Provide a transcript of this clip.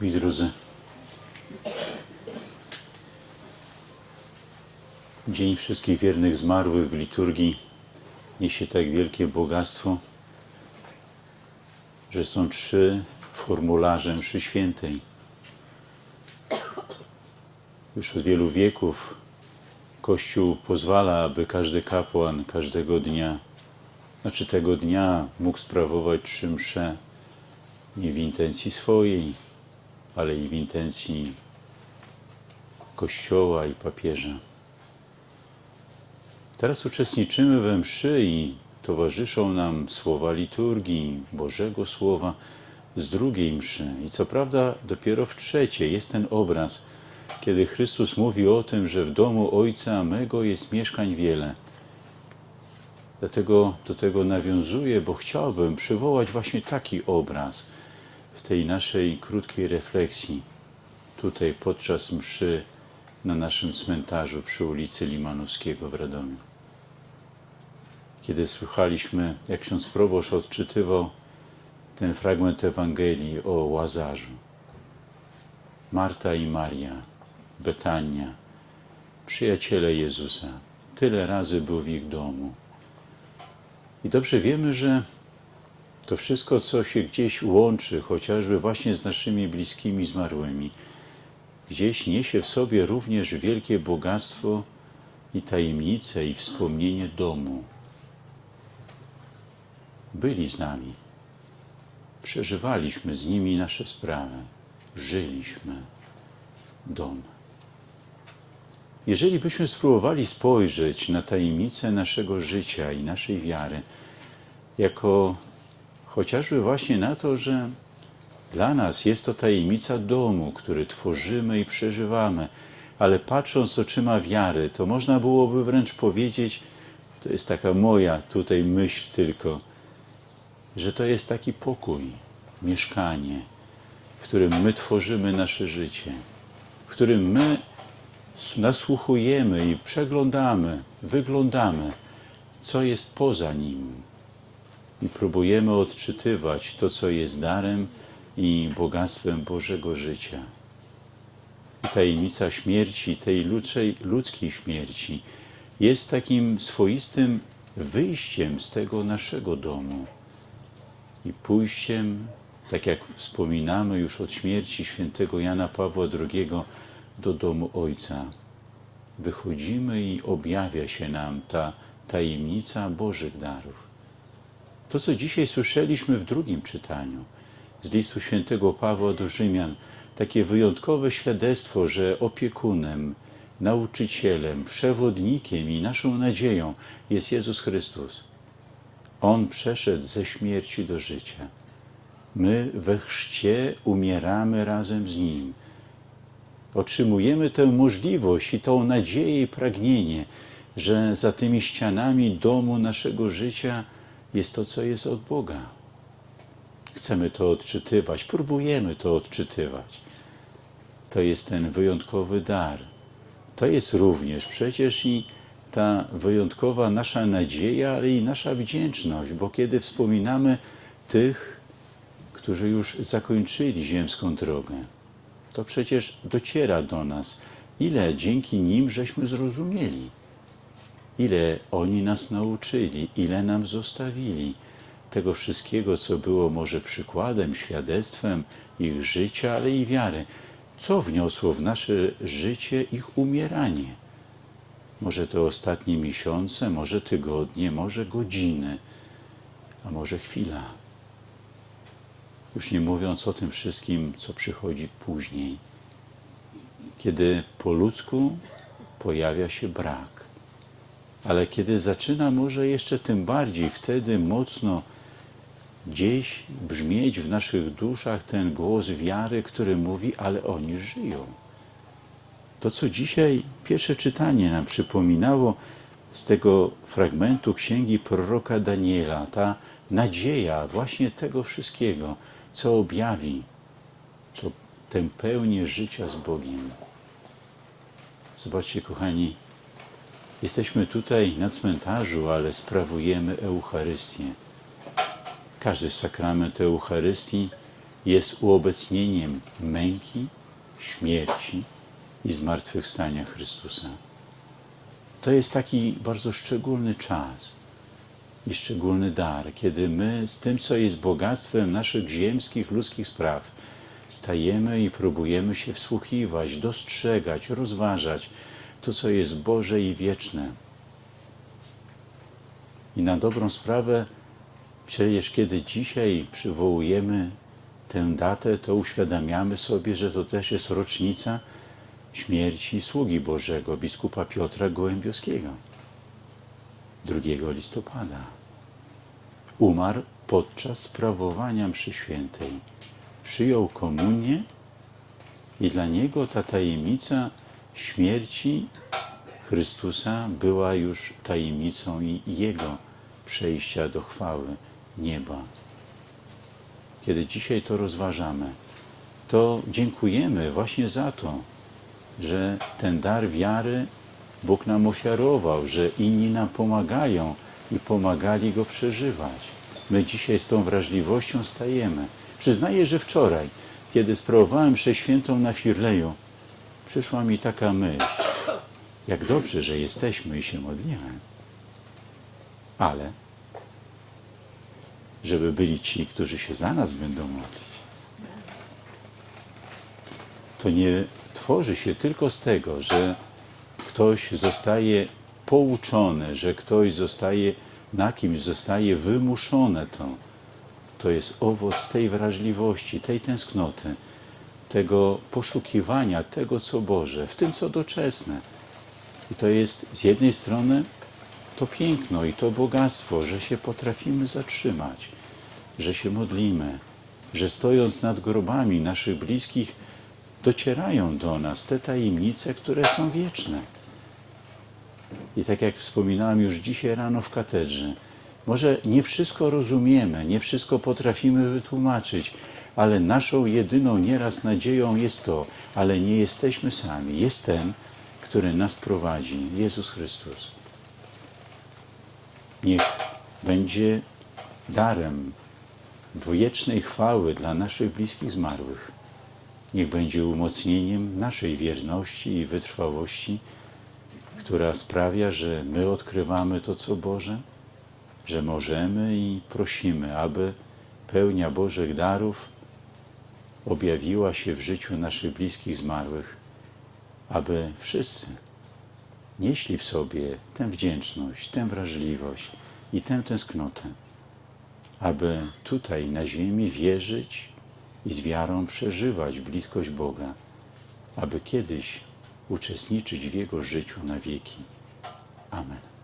Moi drodzy, Dzień Wszystkich Wiernych Zmarłych w liturgii niesie tak wielkie bogactwo, że są trzy formularze mszy świętej. Już od wielu wieków Kościół pozwala, aby każdy kapłan każdego dnia, znaczy tego dnia mógł sprawować trzy msze nie w intencji swojej, ale i w intencji Kościoła i papieża. Teraz uczestniczymy we mszy i towarzyszą nam słowa liturgii, Bożego Słowa z drugiej mszy. I co prawda dopiero w trzeciej jest ten obraz, kiedy Chrystus mówi o tym, że w domu Ojca mego jest mieszkań wiele. Dlatego do tego nawiązuję, bo chciałbym przywołać właśnie taki obraz w tej naszej krótkiej refleksji, tutaj podczas mszy na naszym cmentarzu przy ulicy Limanowskiego w Radomiu. Kiedy słuchaliśmy, jak ksiądz proboszcz odczytywał ten fragment Ewangelii o Łazarzu. Marta i Maria, Betania, przyjaciele Jezusa. Tyle razy był w ich domu. I dobrze wiemy, że to wszystko, co się gdzieś łączy, chociażby właśnie z naszymi bliskimi zmarłymi, gdzieś niesie w sobie również wielkie bogactwo i tajemnicę i wspomnienie domu. Byli z nami, przeżywaliśmy z nimi nasze sprawy, żyliśmy dom. Jeżeli byśmy spróbowali spojrzeć na tajemnicę naszego życia i naszej wiary, jako chociażby właśnie na to, że dla nas jest to tajemnica domu, który tworzymy i przeżywamy, ale patrząc oczyma wiary, to można byłoby wręcz powiedzieć, to jest taka moja tutaj myśl tylko, że to jest taki pokój, mieszkanie, w którym my tworzymy nasze życie, w którym my nasłuchujemy i przeglądamy, wyglądamy, co jest poza nim i próbujemy odczytywać to, co jest darem i bogactwem Bożego życia. Tajemnica śmierci, tej ludzkiej, ludzkiej śmierci, jest takim swoistym wyjściem z tego naszego domu i pójściem, tak jak wspominamy już od śmierci świętego Jana Pawła II, do domu Ojca. Wychodzimy i objawia się nam ta tajemnica Bożych darów. To, co dzisiaj słyszeliśmy w drugim czytaniu z listu świętego Pawła do Rzymian, takie wyjątkowe świadectwo, że opiekunem, nauczycielem, przewodnikiem i naszą nadzieją jest Jezus Chrystus. On przeszedł ze śmierci do życia. My we chrzcie umieramy razem z Nim. Otrzymujemy tę możliwość i tą nadzieję i pragnienie, że za tymi ścianami domu naszego życia jest to, co jest od Boga. Chcemy to odczytywać, próbujemy to odczytywać. To jest ten wyjątkowy dar. To jest również przecież i ta wyjątkowa nasza nadzieja, ale i nasza wdzięczność, bo kiedy wspominamy tych, którzy już zakończyli ziemską drogę, to przecież dociera do nas, ile dzięki nim żeśmy zrozumieli, ile oni nas nauczyli, ile nam zostawili tego wszystkiego, co było może przykładem, świadectwem ich życia, ale i wiary. Co wniosło w nasze życie ich umieranie? Może to ostatnie miesiące, może tygodnie, może godziny, a może chwila. Już nie mówiąc o tym wszystkim, co przychodzi później, kiedy po ludzku pojawia się brak. Ale kiedy zaczyna może jeszcze tym bardziej wtedy mocno gdzieś brzmieć w naszych duszach ten głos wiary, który mówi, ale oni żyją. To, co dzisiaj pierwsze czytanie nam przypominało z tego fragmentu księgi proroka Daniela, ta nadzieja właśnie tego wszystkiego, co objawi to, tę pełnię życia z Bogiem. Zobaczcie, kochani, jesteśmy tutaj na cmentarzu, ale sprawujemy Eucharystię. Każdy sakrament Eucharystii jest uobecnieniem męki, śmierci i zmartwychwstania Chrystusa. To jest taki bardzo szczególny czas i szczególny dar, kiedy my z tym, co jest bogactwem naszych ziemskich, ludzkich spraw, stajemy i próbujemy się wsłuchiwać, dostrzegać, rozważać to, co jest Boże i wieczne. I na dobrą sprawę, przecież kiedy dzisiaj przywołujemy tę datę, to uświadamiamy sobie, że to też jest rocznica śmierci sługi Bożego, biskupa Piotra Gołębiowskiego. 2 listopada. Umarł podczas sprawowania mszy świętej. Przyjął komunię i dla niego ta tajemnica śmierci Chrystusa była już tajemnicą i Jego przejścia do chwały nieba. Kiedy dzisiaj to rozważamy, to dziękujemy właśnie za to, że ten dar wiary Bóg nam ofiarował, że inni nam pomagają i pomagali go przeżywać. My dzisiaj z tą wrażliwością stajemy. Przyznaję, że wczoraj, kiedy sprawowałem mszę świętą na Firleju, przyszła mi taka myśl, jak dobrze, że jesteśmy i się modlimy. Ale żeby byli ci, którzy się za nas będą modlić. To nie tworzy się tylko z tego, że ktoś zostaje pouczony, że ktoś zostaje, na kimś zostaje wymuszone to. To jest owoc tej wrażliwości, tej tęsknoty, tego poszukiwania tego, co Boże, w tym, co doczesne. I to jest z jednej strony to piękno i to bogactwo, że się potrafimy zatrzymać, że się modlimy, że stojąc nad grobami naszych bliskich, docierają do nas te tajemnice, które są wieczne. I tak jak wspominałem już dzisiaj rano w katedrze, może nie wszystko rozumiemy, nie wszystko potrafimy wytłumaczyć, ale naszą jedyną nieraz nadzieją jest to, ale nie jesteśmy sami. Jest ten, który nas prowadzi, Jezus Chrystus. Niech będzie darem wiecznej chwały dla naszych bliskich zmarłych. Niech będzie umocnieniem naszej wierności i wytrwałości, która sprawia, że my odkrywamy to, co Boże, że możemy i prosimy, aby pełnia Bożych darów objawiła się w życiu naszych bliskich zmarłych, aby wszyscy nieśli w sobie tę wdzięczność, tę wrażliwość i tę tęsknotę, aby tutaj na ziemi wierzyć i z wiarą przeżywać bliskość Boga, aby kiedyś uczestniczyć w Jego życiu na wieki. Amen.